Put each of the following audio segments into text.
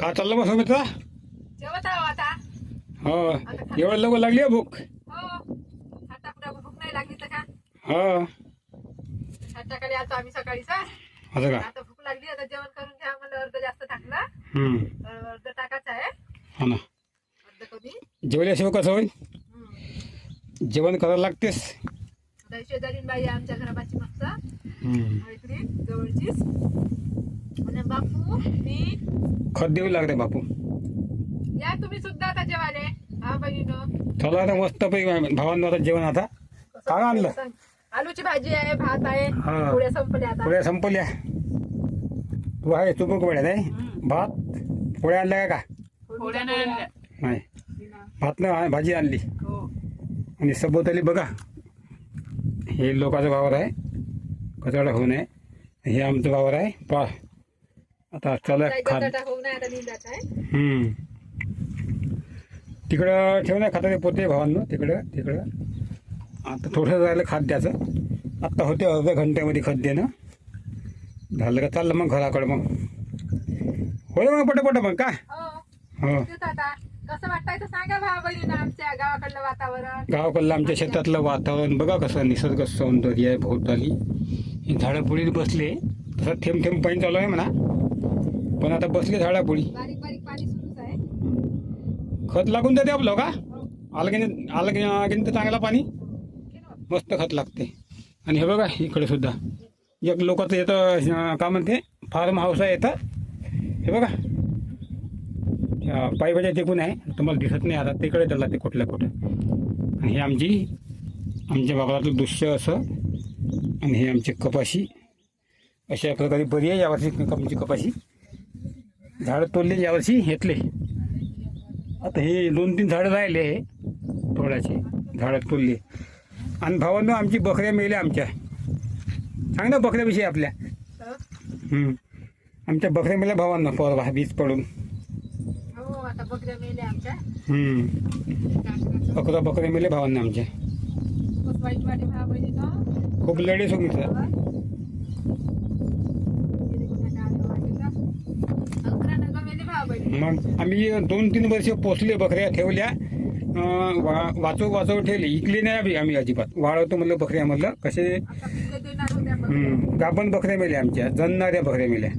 का चाललं मित्रा जेवत आहो आता. हो. एवढं लवकर लागली आहे भूक? हो. आता भूक नाही लागली तर का? हो. संध्याकाळी आलो आम्ही असं का? आता भूक लागली आता जेवण करून घ्या अर्ध जास्त टाकला हम्म. अर्ध टाकायचं आहे. हो ना. अर्ध कमी. जेवल्याशिवाय कसं होईल. जेवण करायला लागतेस? शेजारी बाई आमच्या मस्त. हम्म. मैत्रीण जवळचीच. आणि बापू मी खत देऊ लागते बापू. या तुम्ही सुद्धा आता जेवाले हा बहिणीनं. चला आता मस्त पैकी भावांना आता जेवण आता. काय आणलं? आलूची भाजी आहे भात आहे. हा. पोळ्या संपल्या आता. पोळ्या संपल्या. तू आहे तू पण पोळ्या नाही? भात? पोळ्या आणल्या का? पोळ्या नाही आणल्या. नाही. भात नाही भाजी आणली. हो. आणि सभोवताली बघा. हे लोकांचं वावर आहे. कचरा होऊ नये. हे आमचं वावर आहे. पा आता चला हम्म. तिकडं ठेव नाही खातं पोते भावांनो तिकडं तिकडं. आता थोडं राहिलं खात द्यायचं आत्ता होते अर्ध्या घंट्यामध्ये खत देणं झालं का? चाललं मग घराकडं मग. होय मग पटापट मग काय हो. हो. कसं वाटतंय सांगा आमच्या गावाकडलं वातावरण. गावाकडलं आमच्या शेतातलं वातावरण. बघा कसं निसर्ग सौंदर्य आहे भोवताली हे झाडापुळीत बसले. तसं थेंब थेंब पाणी चालू आहे म्हणा. पण आता बसले आहे. खत लागून जाते आपलं का? आलं की नाही आलं की नाही- की तर चांगला पाणी? मस्त खत लागते. आणि हे बघा इकडे सुद्धा. एक लोकांचं येतं काय म्हणते फार्म हाऊस आहे येतं हे बघा. पाईपाच्या टिकून आहे. तुम्हाला दिसत नाही आता तिकडे त्याला ते कुठल्या कुठं. आणि हे आमची आमच्या बाबातलं दृश्य असं. आणि हे आमचे कपाशी. अशा प्रकारे बरी आहे यावर्षी आमची कपाशी. झाडं तोडले यावर्षी घेतले. आता हे दोन तीन झाडं राहिले थोड्याचे झाडं तोडली. आणि भावांनो आमची बकऱ्या मेल्या आमच्या. सांग ना बकऱ्याविषयी आपल्या. आमच्या बकऱ्या मेल्या भावांना परवा वीज पडून. हो आता बकऱ्या मेल्या आमच्या. हम्म. काय करायचं? अकरा बकऱ्या मेल्या भावांना आमच्या. खूप लढे सो मग आम्ही दोन तीन वर्ष पोचले बकऱ्या ठेवल्या. वा- वाचव वाचव ठेवले. इकले नाही आम्ही आम्ही अजिबात. वाळवतो म्हणलं बकऱ्या म्हणलं. कसे? आता बकऱ्या. गाभण बकऱ्या मेल्या आमच्या. जणणाऱ्या बकऱ्या मेल्या.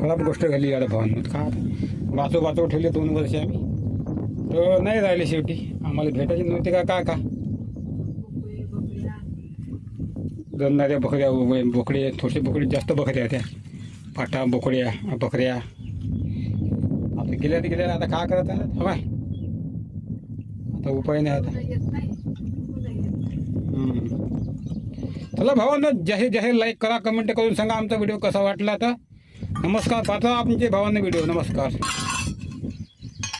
खराब गोष्ट झाली याला भावांनो. का? वाचव वाचव ठेवले दोन वर्ष आम्ही. तर नाही राहिले शेवटी. आम्हाला भेटायचे नव्हते का का का? बोकळे, बकऱ्या. बोकडे थोडसे बोकडे जास्त बकऱ्या होत्या. फाटा बोकड्या बकऱ्या. आता गेल्या तर गेल्या आता काय करत आहे? हवाय आता उपाय नाही आता. चला भावांना जाहीर जाहीर लाईक करा कमेंट करून सांगा आमचा व्हिडिओ कसा वाटला तर. नमस्कार पाहता आमचे भावांना व्हिडिओ नमस्कार.